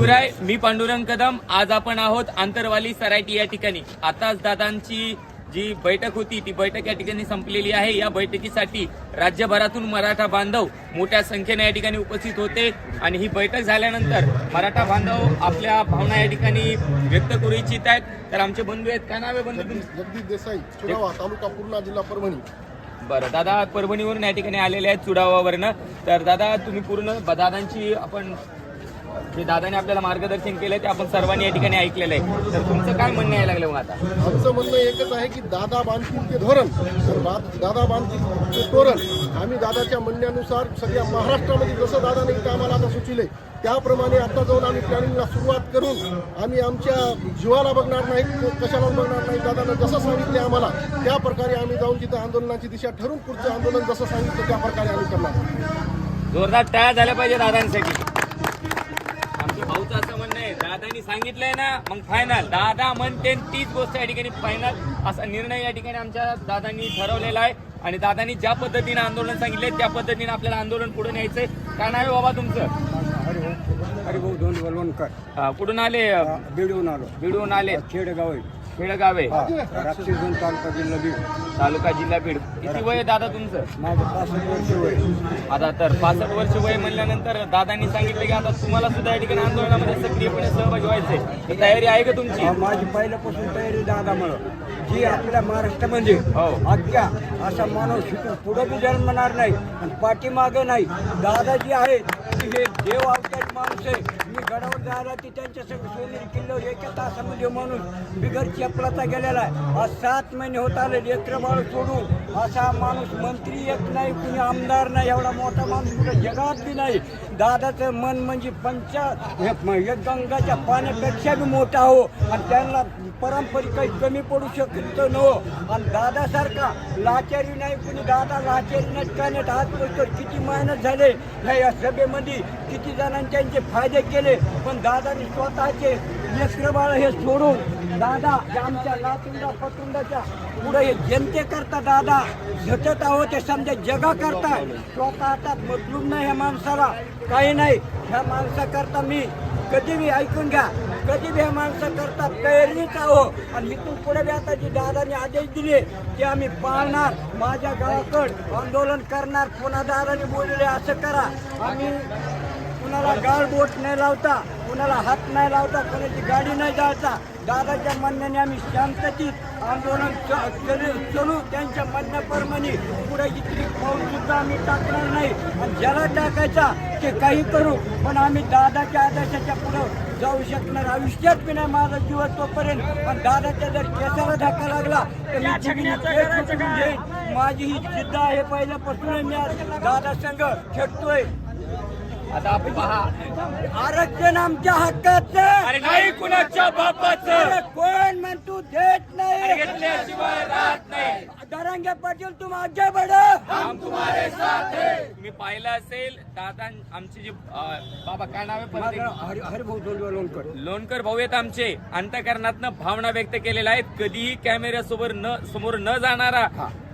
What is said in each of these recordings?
शिवराय मी पांडुरंग कदम. आज आपण आहोत आंतरवाली सरायटी या ठिकाणी. आताच दादांची जी बैठक होती ती बैठक या ठिकाणी संपलेली आहे. या बैठकीसाठी राज्यभरातून मराठा बांधव मोठ्या संख्येने या ठिकाणी उपस्थित होते. आणि ही बैठक झाल्यानंतर मराठा बांधव आपल्या भावना या ठिकाणी व्यक्त करू इच्छित आहेत. तर आमचे बंधू आहेत. काय नाव बंधू? जगदीश देसाई तालुका पूर्णा जिल्हा परभणी. बरं दादा परभणीवरून या ठिकाणी आलेले आहेत चुडावावरनं. तर दादा तुम्ही पूर्ण दादांची आपण जे दादाने आपल्याला मार्गदर्शन केलंय ते आपण सर्वांनी या ठिकाणी ऐकलेलं आहे. तर तुमचं काय म्हणणं यायला लागलं मग आता? आमचं म्हणणं एकच आहे की दादा बांधतील ते धोरण. तर बा- दादा बांधतील ते तोरण. आम्ही दादाच्या म्हणण्यानुसार सगळ्या महाराष्ट्रामध्ये जसं दादाने इथं आम्हाला आता सुचविले त्याप्रमाणे आता जाऊन आम्ही प्लॅनिंगला सुरुवात करून आम्ही आमच्या जीवाला बघणार नाही कशाला बघणार नाही दादानं जसं सांगितले आम्हाला त्या प्रकारे आम्ही जाऊन तिथं आंदोलनाची दिशा ठरवून पुढचं आंदोलन जसं सांगितलं त्या प्रकारे आम्ही करणार. जोरदार तयार झाल्या पाहिजे दादांसाठी. दादानी सांगितलंय ना मग फायनल दादा म्हणते तीच गोष्ट या ठिकाणी फायनल असा निर्णय या ठिकाणी आमच्या दादांनी ठरवलेला आहे. आणि दादांनी ज्या पद्धतीने आंदोलन सांगितलंय त्या पद्धतीने आपल्याला आंदोलन पुढे न्यायचंय. काय नाव आहे बाबा तुमचं? हरिभाऊ दोन वलवणकर कुठून आले? बीडहून आलो. बीडून आले. खेडगाव आहे. खेडगाव आहे तालुका जिल्हा बीड तालुका जिल्हा बीड. किती वय आहे दादा तुमचं? माझं पासष्ट वर्ष वय. आता तर पासष्ट वर्ष वय म्हणल्यानंतर दादांनी सांगितलं की आता तुम्हाला सुद्धा या ठिकाणी आंदोलनामध्ये सक्रियपणे सहभागी व्हायचंय. तर तयारी आहे का तुमची? हा, माझी पहिल्यापासून तयारी दादामुळं. जी आपल्या महाराष्ट्रामध्ये हो. अख्ख्या असा माणूस पुढे बी जन्मणार नाही आणि पाठीमागं नाही. दादा जी आहे ती हे देव अवतारी माणूस आहे. गडावर जायला ती त्यांच्या संग किल्ल्यावर एका तासामध्ये माणूस बिगर चपलाचा गेलेला आहे. आज सात महिने होत आले लेकरं बाळ सोडून. असा माणूस मंत्री एक नाही कुणी आमदार नाही एवढा मोठा माणूस कुठं जगात बी नाही. दादाचं मन म्हणजे पंचा हे गंगाच्या पाण्यापेक्षा बी मोठा हो. आणि त्यांना पारंपरिक काही कमी पडू शकत न आणि दादासारखा लाचारी नाही कुणी दादा लाचारी नाही काय नाही पोचतो किती मेहनत झाले. ह्या या सभेमध्ये किती जणांचे त्यांचे फायदे केले पण दादाने स्वतःचे लेकरं हे सोडून दादा आमच्या लातुंडा पतुंडाच्या पुढे हे जनतेकरता दादा झटत आहोत ते समजा जगा करता स्वतः आता मतलूब नाही ह्या माणसाला काही नाही. ह्या माणसाकरता मी कधी बी ऐकून घ्या. कधी बी माणसं करतात तयारीच आहो आणि इथून पुढे बी आता जे दादाने आदेश दिले ते आम्ही पाळणार. माझ्या गावाकड आंदोलन करणार पुन्हा दादाने बोलले असं करा. आम्ही कुणाला गाळ बोट नाही लावता कुणाला हात नाही लावता कोणाची गाडी नाही जायचा दादाच्या म्हणण्याने आम्ही शांततेत आंदोलन चलू त्यांच्या म्हणण्याप्रमाणे पुढे इतकी पाऊल सुद्धा आम्ही टाकणार नाही. आणि ज्याला टाकायचा ते काही करू पण आम्ही दादाच्या आदेशाच्या पुढं जाऊ शकणार. आयुष्यात बी नाही माझा आहे तोपर्यंत. पण दादाच्या जर केसाला धक्का लागला तर मी माझी ही जिद्द आहे पहिल्यापासून मी आज दादा संघ खेळतोय. आता आपण पहा. आरक्षण आमच्या हक्काचं. अरे नाही कुणाच्या बापाचं. कोण म्हणतो देत नाही. घेतल्याशिवाय राहत नाही. दरंगे पाटील तुम आगे बढो. हम तुम्हारे साथ है. तुम्ही पाहिलं असेल दादा आमचे जे अं, बाबा काय नाव आहे परत? हरिभाऊ लोणकर. लोणकर भाऊ आहेत आमचे. अंतकरणातनं भावना व्यक्त केलेल्या आहेत. कधीही कॅमेऱ्यासोबत न समोर न जाणारा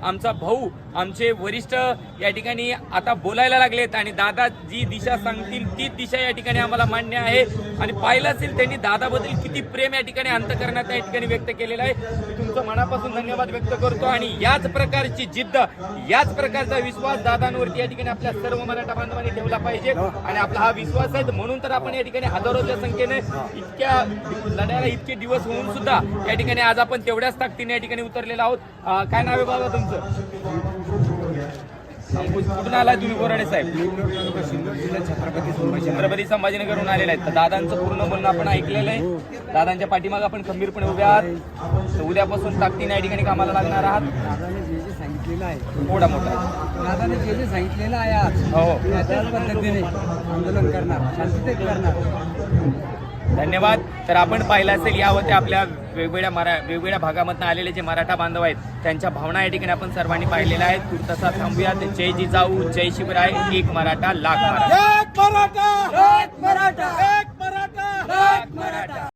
आमचा भाऊ आमचे वरिष्ठ या ठिकाणी आता बोलायला लागलेत आणि दादा जी दिशा सांगतील तीच दिशा या ठिकाणी आम्हाला मान्य आहे. आणि पाहिलं असेल त्यांनी दादाबद्दल किती प्रेम या ठिकाणी अंतकरणात या ठिकाणी व्यक्त केलेलं आहे. तुमचं मनापासून धन्यवाद व्यक्त करतो आणि याच प्रकारची जिद्द याच प्रकारचा विश्वास दादांवरती या ठिकाणी आपल्या सर्व मराठा बांधवांनी ठेवला पाहिजे. आणि आपला हा विश्वास आहे म्हणून तर आपण या ठिकाणी हजारोच्या संख्येने इतक्या लढायला इतके दिवस होऊन सुद्धा या ठिकाणी आज आपण तेवढ्याच ताकदीने या ठिकाणी उतरलेलो आहोत. काय नाव आहे बाबा तुमचं? कुठून आलाय तुम्ही बोराडे साहेब? छत्रपती संभाजीनगरहून आलेले आहेत तर दादांचं पूर्ण बोलणं आपण ऐकलेलं आहे. दादांच्या पाठीमागे आपण खंबीरपणे उभे आहात. उद्यापासून ताकदीने या ठिकाणी कामाला लागणार आहात. दादाने जे जे सांगितलेलं आहे. मोठा मोठा. दादाने जे जे सांगितलेलं आहे आज हो. त्याच पद्धतीने आंदोलन करणार शांततेत करणार. धन्यवाद. तर आपण पाहिलं असेल या होत्या आपल्या वेगवेगळ्या मरा वेगवेगळ्या भागामधून आलेले जे मराठा बांधव आहेत त्यांच्या भावना या ठिकाणी आपण सर्वांनी पाहिलेल्या आहेत. तसा थांबूयात. जय जिजाऊ जय शिवराय. एक मराठा लाख मराठा. मराठा.